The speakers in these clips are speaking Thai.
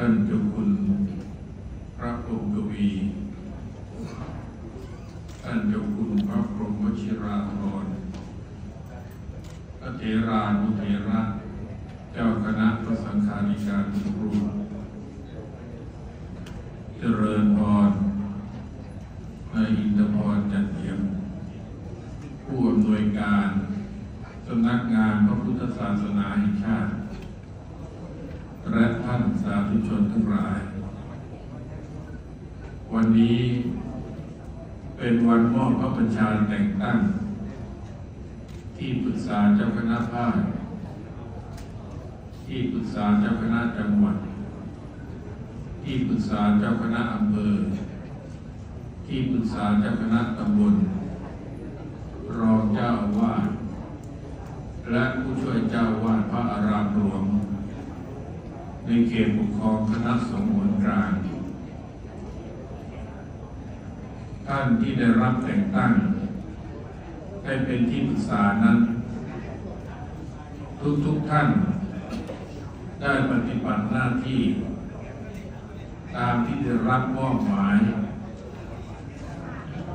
ท่านเจ้าคุณพระพรหมกวี ท่านเจ้าคุณพระพรหมวชิราธรพระเถรานุเถระ เจ้าคณะพระสังฆาธิการทุกรูปเจริญพรนายอินทพรจันเทียม ผู้อำนวยการสำนักงานพระพุทธศาสนาแห่งชาติ ท่านสาธุชนทั้งหลาย วันนี้เป็นวันมอบพระบัญชาแต่งตั้ง ที่ปรึกษาเจ้าคณะภาค ที่ปรึกษาเจ้าคณะจังหวัด ที่ปรึกษาเจ้าคณะอำเภอ ที่ปรึกษาเจ้าคณะตำบล รองเจ้าอาวาสและผู้ช่วยเจ้าอาวาสพระอารามหลวง ใน เขตปกครองคณะสงฆ์มวลกลาง ท่านที่ได้รับแต่งตั้ง ให้เป็นที่ปรึกษานั้น ทุกๆทท่าน ได้ปฏิบัติหน้าที่ ตามที่ได้รับมอบหมาย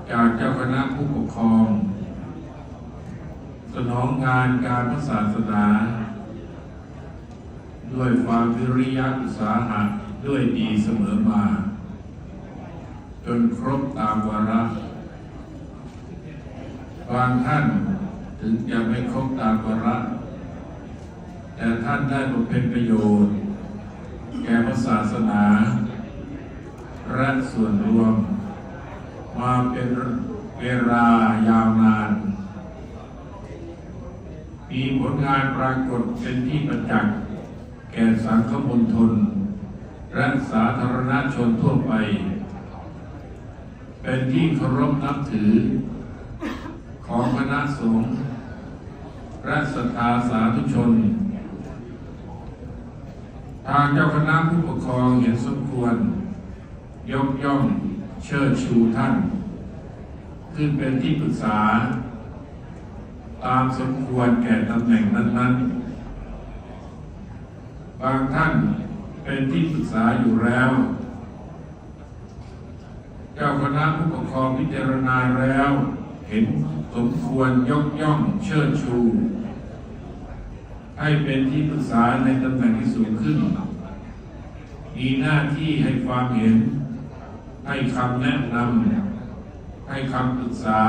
จากเจ้าคณะผู้ปกครอง สนองงานการพระศาสนา ด้วยความวิริยะอุตสาหะด้วยดีเสมอมา จนครบตามวาระบางท่านถึงจะไม่ครบตามวาระ แต่ท่านได้บำเพ็ญประโยชน์ แก่พระศาสนาและส่วนรวม มาเป็นเวลายาวนาน มีผลงานปรากฏเป็นที่ประจักษ์ แก่สังคมณฑลและสาธารณชนทั่วไป เป็นที่เคารพนับถือ ของคณะสงฆ์และศรัทธาสาธุชน ทางเจ้าคณะผู้ปกครองเห็นสมควร ยกย่องเชิดชูท่านขึ้นเป็นที่ปรึกษา ตามสมควรแก่ตำแหน่งนั้นๆ บางท่านเป็นที่ปรึกษาอยู่แล้ว เจ้าคณะผู้ปกครองพิจารณาแล้ว เห็นสมควรยกย่องเชิดชู ให้เป็นที่ปรึกษาในตำแหน่งที่สูงขึ้น มีหน้าที่ให้ความเห็น ให้คำแนะนำให้คำปรึกษา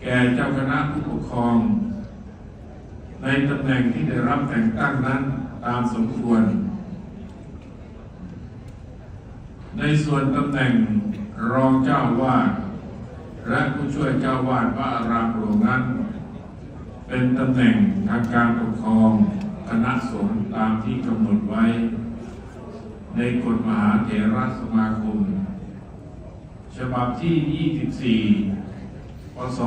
แก่เจ้าคณะผู้ปกครอง ในตำแหน่งที่ได้รับแต่งตั้งนั้น ตามสมควร ในส่วนตำแหน่งรองเจ้าวาดและผู้ช่วยเจ้าวาดพระอารามหลวงนั้น เป็นตำแหน่งทางการปกครองคณะสงฆ์ตามที่กำหนดไว้ ในกฎมหาเถรสมาคม ฉบับที่ 24 พศ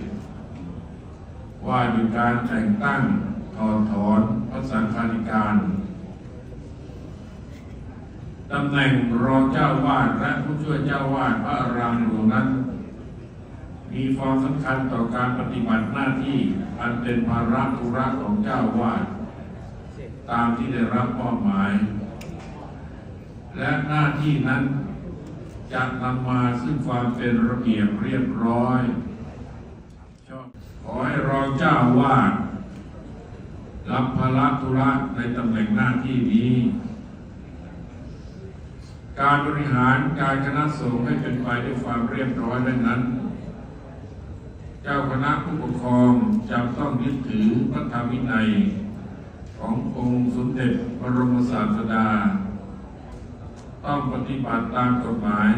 2541 ว่าด้วยการแต่งตั้ง ถอดถอนพระสังฆาธิการตำแหน่งรองเจ้าวาดและผู้ช่วยเจ้าวาดพระอารามหลวงนั้น มีความสำคัญต่อการปฏิบัติหน้าที่อันเป็นภาระธุระของเจ้าวาดตามที่ได้รับมอบหมาย และหน้าที่นั้นจะนำมาซึ่งความเป็นระเบียบเรียบร้อยขอให้รองเจ้าวาด รับภาระธุระในตำแหน่งหน้าที่นี้ การบริหารการคณะสงฆ์ให้เป็นไปด้วยความเรียบร้อยดังนั้น เจ้าคณะผู้ปกครองจะต้องยึดถือพระธรรมวินัย ขององค์สมเด็จพระบรมศาสดา ต้องปฏิบัติตามกฎหมาย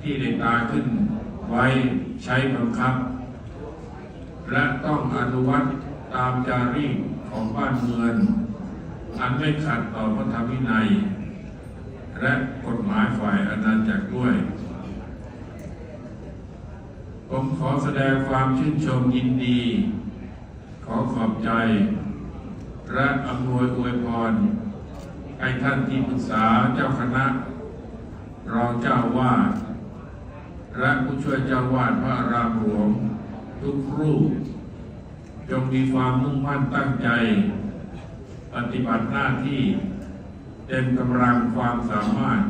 ที่ได้ตราขึ้นไว้ใช้บังคับ และต้องอนุวัต ตามจารีตของบ้านเมือง อันไม่ขัดต่อพระธรรมวินัย และกฎหมายฝ่ายอาณาจักรด้วย ผมขอแสดงความชื่นชมยินดี ขอขอบใจ และอำนวยอวยพรให้ท่านที่ปรึกษาเจ้าคณะ รองเจ้าวาดและผู้ช่วยเจ้าวาดพระอารามหลวงทุกรูป จงมีความมุ่งมั่นตั้งใจปปฏิบัติหน้าที่เต็มกำลังความสามารถ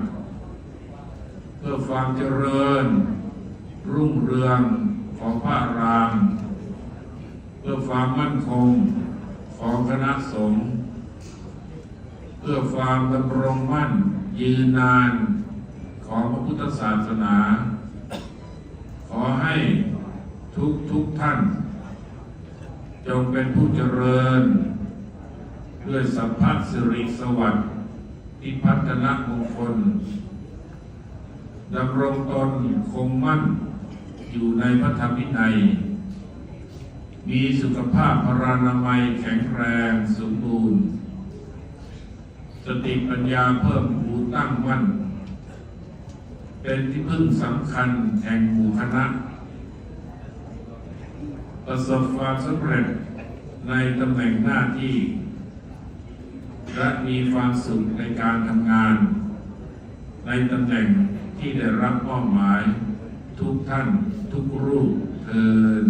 เพื่อความเจริญ รุ่งเรืองของพระราม เพื่อความมั่นคงของคณะสงฆ์เพื่อความดำรงมั่นยืนนานของพระพุทธศาสนา ขอให้ทุกทุกท่าน จงเป็นผู้เจริญ ด้วยสัพพะสิริสวัสดิ์ที่พัฒนมงคลดำรงตนคงมั่นอยู่ในพระธรรมวินัย มีสุขภาพพรานามัยแข็งแรงสมบูรณ์ สติปัญญาเพิ่มพูตั้งมั่น เป็นที่พึ่งสำคัญแห่งหมู่คณะ ประสบความสำเร็จในตำแหน่งหน้าที่ และมีความสุขในการทำงาน ในตำแหน่งที่ได้รับมอบหมาย ทุกท่านทุกรูปเทิน